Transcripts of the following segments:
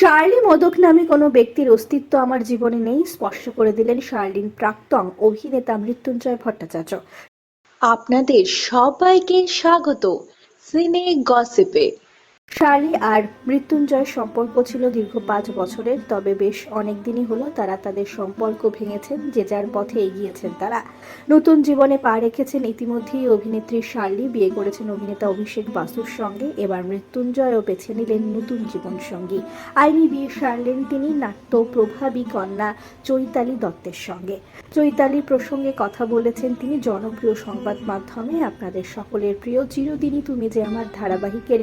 Shirley modak নামে কোনো ব্যক্তির অস্তিত্ব আমার জীবনে নেই স্পর্শ করে দিলেন শার্লিন প্রাক্তন অভিনেতা মৃত্যুঞ্জয় ভট্টাচার্য। আপনাদের সবাইকে স্বাগত। সিনে গসিপে। শার্লি আর মৃত্যুঞ্জয়ের সম্পর্ক ছিল দীর্ঘ পাঁচ বছরের, তবে বেশ অনেক দিনই হলো তারা তাদের সম্পর্ক ভেঙেছেন যে যার পথে এগিয়েছেন তারা। নতুন জীবনে পা রেখেছেন ইতিমধ্যেই অভিনেত্রী শার্লি বিয়ে করেছেন অভিনেতা অভিষেক বাসুর সঙ্গে, এবার মৃত্যুঞ্জয়ও বেছে নিলেন নতুন জীবন সঙ্গী আইনি বিয়ে সারলেন তিনি নাট্য প্রভাবী কন্যা চৈতালি দত্তের সঙ্গে। চৈতালি প্রসঙ্গে কথা বলেছেন তিনি জনপ্রিয় সংবাদ মাধ্যমে, আপনাদের সকলের প্রিয়, চিরদিনই তুমি যে আমার ধারাবাহিকের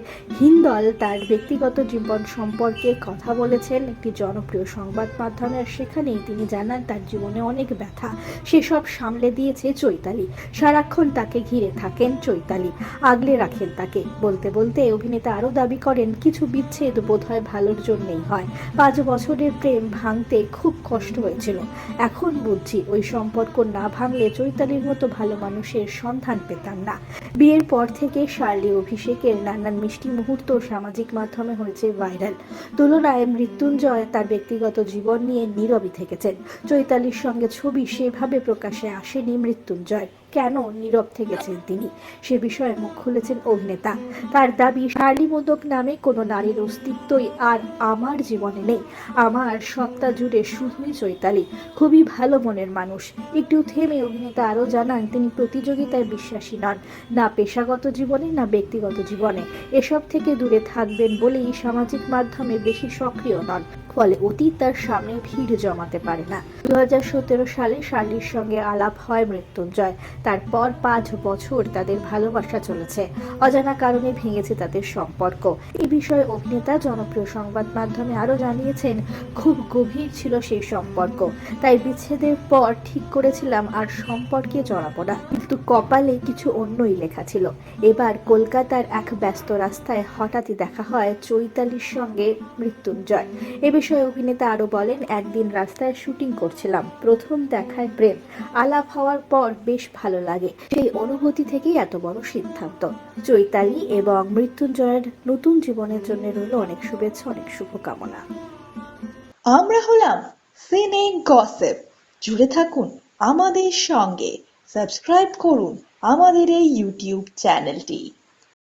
হিন্দল তার ব্যক্তিগত জীবন সম্পর্কে কথা বলেছেন। একটি জনপ্রিয় সংবাদ মাধ্যমে সেখানেই তিনি জানান, তার জীবনে অনেক ব্যথা। সেসব সামলে দিয়েছে চৈতালি। সারাক্ষণ তাকে ঘিরে থাকেন চৈতালি। আগলে রাখেন তাকে। বলতে বলতে অভিনেতা আরও দাবি করেন, কিছু বিচ্ছেদ বোধহয় ভালোর জন্যই হয়। পাঁচ বছরের প্রেম ভাঙতে খুব কষ্ট হয়েছিল। এখন বুঝছি, ওই সম্পর্ক না ভাঙলে চৈতালির মতো ভালো মানুষের সন্ধান পেতাম না। বিয়ের পর থেকে শার্লি অভিষেকের নানান মিষ্টি মুহূর্ত সামাজিক মাধ্যমে হয়েছে ভাইরাল। তুলনায় মৃত্যুঞ্জয় তার ব্যক্তিগত জীবন নিয়ে নীরবই থেকেছেন। চৈতালির সঙ্গে ছবি সেভাবে প্রকাশে আসেনি মৃত্যুঞ্জয়। কেন নীরব থেকেছেন তিনি? সে বিষয়ে মুখ খুলেছেন অভিনেতা। তার দাবি, শার্লি মোদক নামে কোনো নারীর অস্তিত্বই আর আমার জীবনে নেই। আমার সত্তা জুড়ে শুধুই চৈতালি। খুবই ভালো মনের মানুষ। একটু থেমে অভিনেতা আরও জানান, তিনি প্রতিযোগিতায় বিশ্বাসী নন। না পেশাগত জীবনে, না ব্যক্তিগত জীবনে। এসব থেকে দূরে থাকবেন বলেই সামাজিক মাধ্যমে বেশি সক্রিয় নন। ফলে অতীত তার সামনে ভিড় জমাতে পারে না। দু হাজার সতেরো সালে শার্লির সঙ্গে আলাপ হয় মৃত্যুঞ্জয়। তারপর পাঁচ বছর তাদের ভালোবাসা চলেছে। অজানা কারণে ভেঙেছে তাদের সম্পর্ক। এই বিষয়ে অভিনেতা, জনপ্রিয় সংবাদ মাধ্যমে আরও জানিয়েছেন, খুব গভীর ছিল সেই সম্পর্ক। তাই বিচ্ছেদের পর ঠিক করেছিলাম আর সম্পর্কে জড়াবো না। কিন্তু কপালে কিছু অন্যই লেখা ছিল। এবার কলকাতার এক ব্যস্ত রাস্তায় হঠাৎই দেখা হয় চৈতালির সঙ্গে মৃত্যুঞ্জয়। এ বিষয়ে অভিনেতা আরও বলেন, একদিন রাস্তায় শুটিং করছিলাম, প্রথম দেখায় প্রেম, আলাপ হওয়ার পর বেশ ভালো লাগে। সেই অনুভূতি থেকেই এত বড় সিদ্ধান্ত। চৈতালি এবং মৃত্যুঞ্জয়ের নতুন জীবনের জন্য রইল অনেক শুভেচ্ছা, অনেক শুভকামনা। আমরা হলাম সিনে গসেপ। জুড়ে থাকুন আমাদের সঙ্গে। সাবস্ক্রাইব করুন আমাদের এই ইউটিউব চ্যানেলটি।